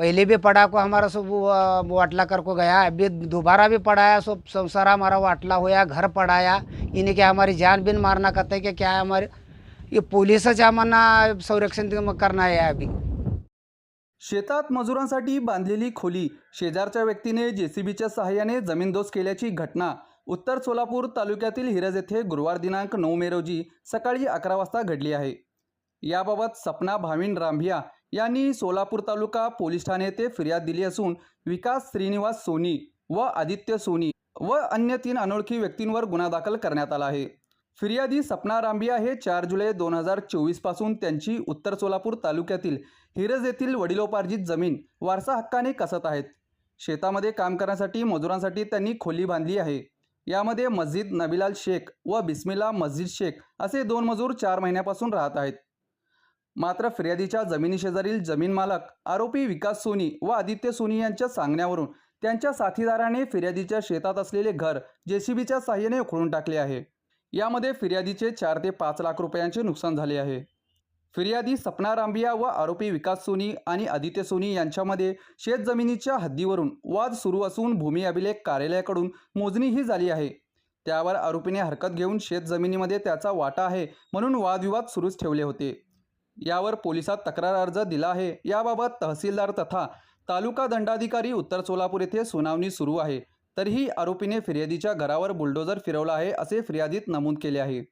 पहले भी पड़ा को हमारा सब वाटला कर को गया अभी दोबारा भी पढ़ाया सब संसार हमारा वाटला होया घर पढ़ाया इन्हें क्या हमारी जान बिन मारना कहते हैं कि क्या है हमारे ये पोलिसच आम्हाला संरक्षण करना आहे अभी। शेतात मजुरांसाठी बांधलेली खोली शेजारच्या व्यक्तीने जेसीबीच्या सहाय्याने जमीनदोस केल्याची घटना उत्तर सोलापूर तालुक्यातील हिरज येथे गुरुवार दिनांक नऊ मे रोजी सकाळी अकरा वाजता घडली आहे. याबाबत सपना भाविन रांभिया यांनी सोलापूर तालुका पोलीस ठाणे येथे फिर्याद दिली असून विकास श्रीनिवास सोनी व आदित्य सोनी व अन्य तीन अनोळखी व्यक्तींवर गुन्हा दाखल करण्यात आला आहे. फिर्यादी सपना रांबिया हे चार जुलै दोन हजार चोवीसपासून त्यांची उत्तर सोलापूर तालुक्यातील हिरज येथील वडिलोपार्जित जमीन वारसा हक्काने कसत आहेत. शेतामध्ये काम करण्यासाठी मजुरांसाठी त्यांनी खोली बांधली आहे. यामध्ये मस्जिद नबीलाल शेख व बिस्मिला मस्जिद शेख असे दोन मजूर चार महिन्यापासून राहत आहेत. मात्र फिर्यादीच्या जमिनीशेजारील जमीन मालक आरोपी विकास सोनी व आदित्य सोनी यांच्या सांगण्यावरून त्यांच्या साथीदाराने फिर्यादीच्या शेतात असलेले घर जेसीबीच्या साह्याने उखडून टाकले आहे. यामध्ये फिर्यादीचे चार ते पाच लाख रुपयांचे नुकसान झाले आहे. फिर्यादी सपना रांबिया व आरोपी विकास सोनी आणि आदित्य सोनी यांच्यामध्ये शेतजमिनीच्या हद्दीवरून वाद सुरू असून भूमी अभिलेख कार्यालयाकडून मोजणीही झाली आहे. त्यावर आरोपीने हरकत घेऊन शेतजमिनीमध्ये त्याचा वाटा आहे म्हणून वादविवाद सुरूच ठेवले होते. यावर पोलिसात तक्रार अर्ज दिला आहे. याबाबत तहसीलदार तथा तालुका दंडाधिकारी उत्तर सोलापूर येथे सुनावणी सुरू आहे. तरीही आरोपीने फिर्यादीच्या घरावर बुलडोजर फिरवला आहे असे फिर्यादीत नमूद केले आहे.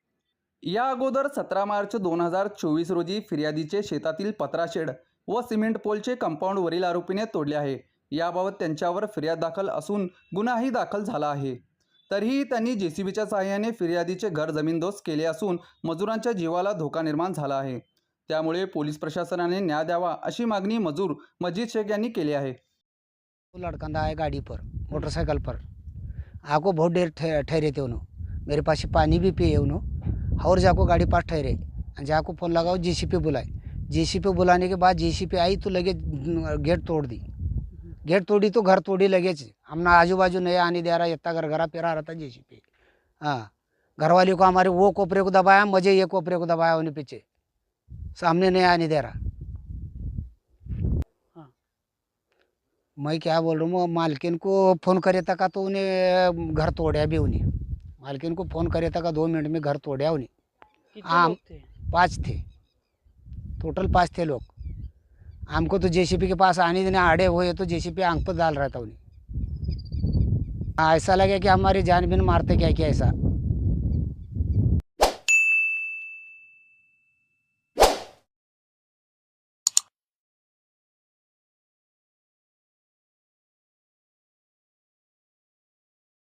या अगोदर सतरा मार्च दोन हजार चोवीस रोजी फिर्यादीचे शेतातील पत्राशेड व सिमेंट पोलचे कंपाऊंड वरील आरोपीने तोडले आहे. याबाबत त्यांच्यावर फिर्याद दाखल असून गुन्हाही दाखल झाला आहे. तरीही त्यांनी जे सी बीच्या सहाय्याने फिर्यादीचे घर जमीनदोस्त केले असून मजुरांच्या जीवाला धोका निर्माण झाला आहे. त्यामुळे पोलीस प्रशासनाने न्याय द्यावा अशी मागणी मजूर मजीद शेख यांनी केली आहे. वो लड़कंदा आए गाड़ी पर मोटरसाइकिल पर. आको बहुत देर ठहरे थे उन्होंने मेरे पास पानी भी पिए उन्होंने और जाको गाड़ी पास ठहरे जाको फ़ोन लगाओ जीसीपी बुलाए जीसीपी बुलाने के बाद जीसीपी आई तो लगे गेट तोड़ दी. गेट तोड़ी तो घर तोड़ी लगे हमने आजू बाजू नहीं आने दे रहा इतना घर घरा पेरा रहा था पी हाँ. घरवाले को हमारे वो कोपरे को दबाया मुझे ये कोपरे को दबाया उन्हें पीछे. सामने नहीं आने दे रहा। मैं क्या बोल रहा हूँ मालकिन को फ़ोन करे था का तो उन्हें घर तोड़ा भी उन्हें। मालकिन को फ़ोन करे था का दो मिनट में घर तोड़ा उन्हें। आम- पाँच थे। टोटल पाँच थे लोग। हमको तो जेसीपी के पास आने देने आड़े हुए तो जेसीपी आँख पर डाल रहा था उन्हें। हाँ, ऐसा लगे कि हमारी जान बिन मारते क्या क्या ऐसा।